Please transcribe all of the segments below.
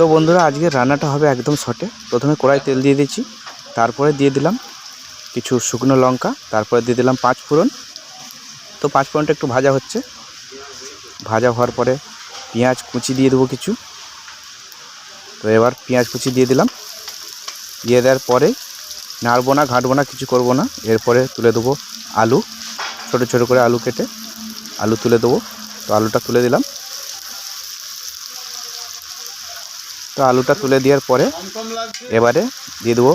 তো বন্ধুরা, আজকে রান্নাটা হবে একদম শর্টে প্রথমে কড়াই তেল দিয়ে দিচ্ছি, তারপরে দিয়ে দিলাম কিছু শুকনো লঙ্কা, তারপরে দিয়ে দিলাম পাঁচ ফোড়ন। তো পাঁচ ফোড়নটা একটু ভাজা হচ্ছে। ভাজা হওয়ার পরে পেঁয়াজ কুচি দিয়ে দেবো কিছু। তো এবার পেঁয়াজ কুচি দিয়ে দিলাম। দিয়ে দেওয়ার পরে নাড়বো না, ঘাঁটবো না, কিছু করব না। এরপরে তুলে দেবো আলু, ছোটো ছোটো করে আলু কেটে আলু তুলে দেবো। তো আলুটা তুলে দিলাম। তো আলুটা তুলে দেওয়ার পরে এবারে দিয়ে দেবো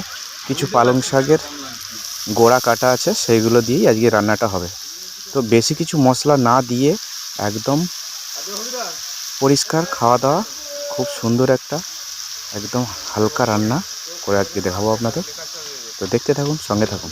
কিছু পালং শাকের গোড়া কাটা আছে, সেইগুলো দিয়েই আজকে রান্নাটা হবে। তো বেশি কিছু মশলা না দিয়ে একদম পরিষ্কার খাওয়া দাওয়া, খুব সুন্দর একটা একদম হালকা রান্না করে আজকে দেখাবো আপনাদের। তো দেখতে থাকুন, সঙ্গে থাকুন।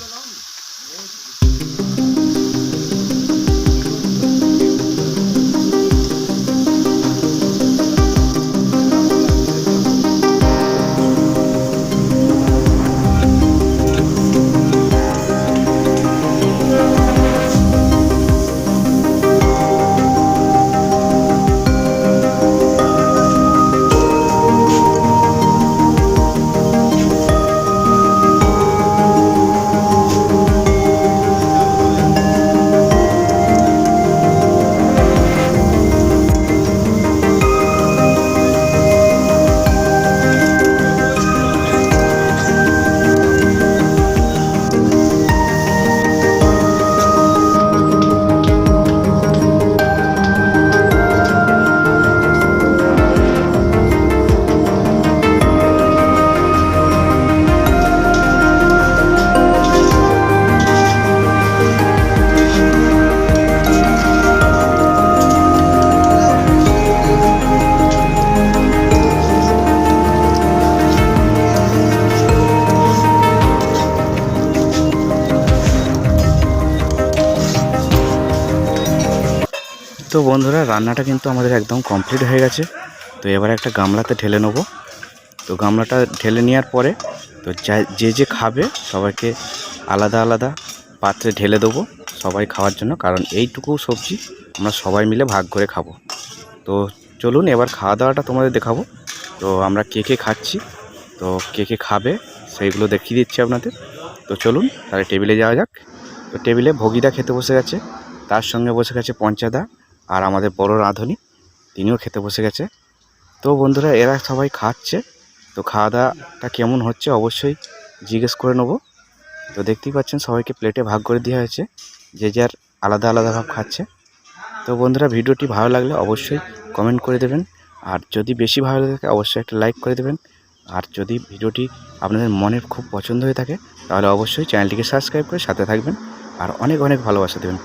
তো বন্ধুরা, রান্নাটা কিন্তু আমাদের একদম কমপ্লিট হয়ে গেছে। তো এবার একটা গামলাতে ঢেলে নেব। তো গামলাটা ঢেলে নেওয়ার পরে তো যা- যে খাবে সবাইকে আলাদা আলাদা পাত্রে ঢেলে দেবো সবাই খাওয়ার জন্য, কারণ এইটুকু সবজি আমরা সবাই মিলে ভাগ করে খাব। তো চলুন এবার খাওয়া দাওয়াটা তোমাদের দেখাবো। তো আমরা কে কে খাচ্ছি, তো কে কে খাবে সেইগুলো দেখিয়ে দিচ্ছি আপনাদের। তো চলুন, তাহলে টেবিলে যাওয়া যাক। তো টেবিলে ভগিদা খেতে বসে গেছে, তার সঙ্গে বসে গেছে পঞ্চাদা। আর আমাদের বড় রাঁধুনি, তিনিও খেতে বসে গেছে। তো বন্ধুরা, এরা সবাই খাচ্ছে। তো খাওয়া দাওয়াটা কেমন হচ্ছে অবশ্যই জিজ্ঞেস করে নেব। তো দেখতেই পাচ্ছেন, সবাইকে প্লেটে ভাগ করে দেওয়া হয়েছে। যে যার আলাদা আলাদা ভাব খাচ্ছে। তো বন্ধুরা, ভিডিওটি ভালো লাগলে অবশ্যই কমেন্ট করে দেবেন। আর যদি বেশি ভালো লাগে অবশ্যই একটা লাইক করে দেবেন। আর যদি ভিডিওটি আপনাদের মনে খুব পছন্দ হয়ে থাকে, তাহলে অবশ্যই চ্যানেলটিকে সাবস্ক্রাইব করে সাথে থাকবেন। আর অনেক অনেক ভালোবাসা দেবেন।